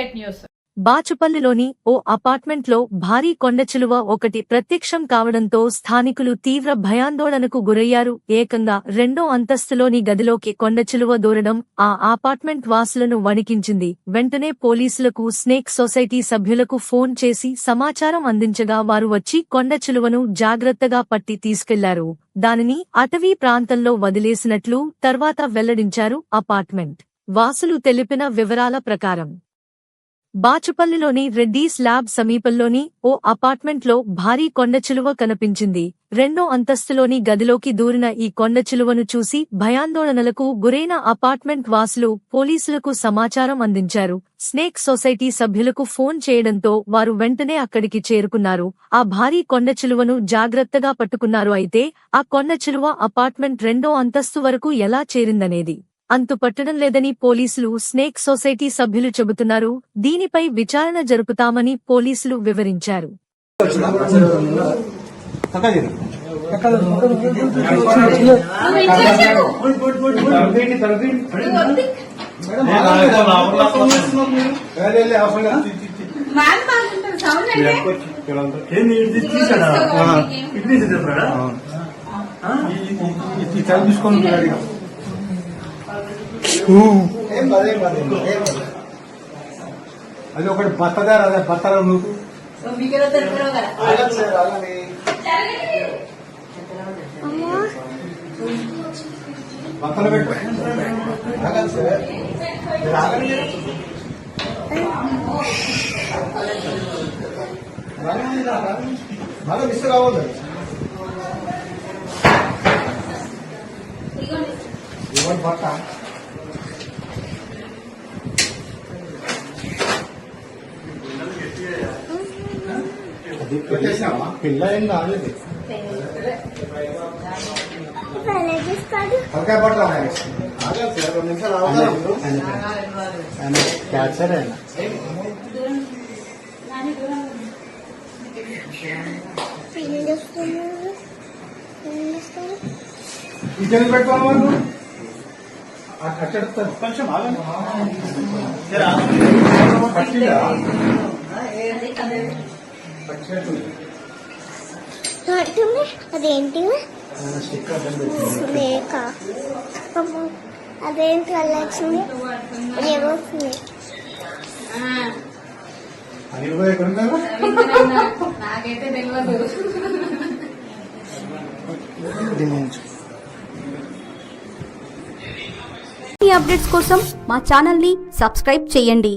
Eight news. బాచుపల్లిలోని ఓ అపార్ట్మెంట్లో భారీ కొండచిలువ ఒకటి ప్రత్యక్షం కావడంతో స్థానికులు తీవ్ర భయాందోళనకు గురయ్యారు. ఏకంగా రెండో అంతస్తులోని గదిలోకి కొండచిలువ దూరడం ఆ అపార్ట్మెంట్ వాసులను వణికించింది. వెంటనే పోలీసులకు స్నేక్ సొసైటీ సభ్యులకు ఫోన్ చేసి సమాచారం అందించగా వారు వచ్చి కొండచిలువను జాగ్రత్తగా పట్టి తీసుకెళ్ళారు. దానిని అటవీ ప్రాంతంలో వదిలేసినట్లు తర్వాత వెల్లడించారు అపార్ట్మెంట్. వాసులు తెలిపిన వివరాల ప్రకారం బాచుపల్లిలోని రెడ్డీస్ ల్యాబ్ సమీపంలోని ఓ అపార్ట్మెంట్లో భారీ కొండచిలువ కనిపించింది. రెండో అంతస్తులోని గదిలోకి దూరిన ఈ కొండచిలువను చూసి భయాందోళనలకు గురైన అపార్ట్మెంట్ వాసులు పోలీసులకు సమాచారం అందించారు. స్నేక్ సొసైటీ సభ్యులకు ఫోన్ చేయడంతో వారు వెంటనే అక్కడికి చేరుకున్నారు. ఆ భారీ కొండచిలువను జాగ్రత్తగా పట్టుకున్నారు. అయితే ఆ కొండచిలువ అపార్ట్మెంట్ రెండో అంతస్తు వరకు ఎలా చేరిందనేది? అంతు పట్టడం లేదని పోలీసులు స్నేక్ సొసైటీ సభ్యులు చెబుతున్నారు. దీనిపై విచారణ జరుపుతామని పోలీసులు వివరించారు. ఇది అది ఒకటి బత్తదారు అదే బత్తర నువ్వు బత్తలు పెట్టు మళ్ళీ మిస్ ఇవ్వండి బట్ట పెట్టేసినావా? పిల్ల ఏం కాలేదు తలకాయ సార్ రెండు నిమిషాలు ఆగుతారు క్యాన్సర్ అయినా. ఇద్దరు పెట్టుకోవాలి వాళ్ళు కొంచెం ఆగండి. అదేంటి లేక అదేంటి అలా వచ్చింది. నాకైతే తెలియదు ఈ అప్డేట్స్ కోసం మా ఛానల్ని సబ్స్క్రైబ్ చేయండి.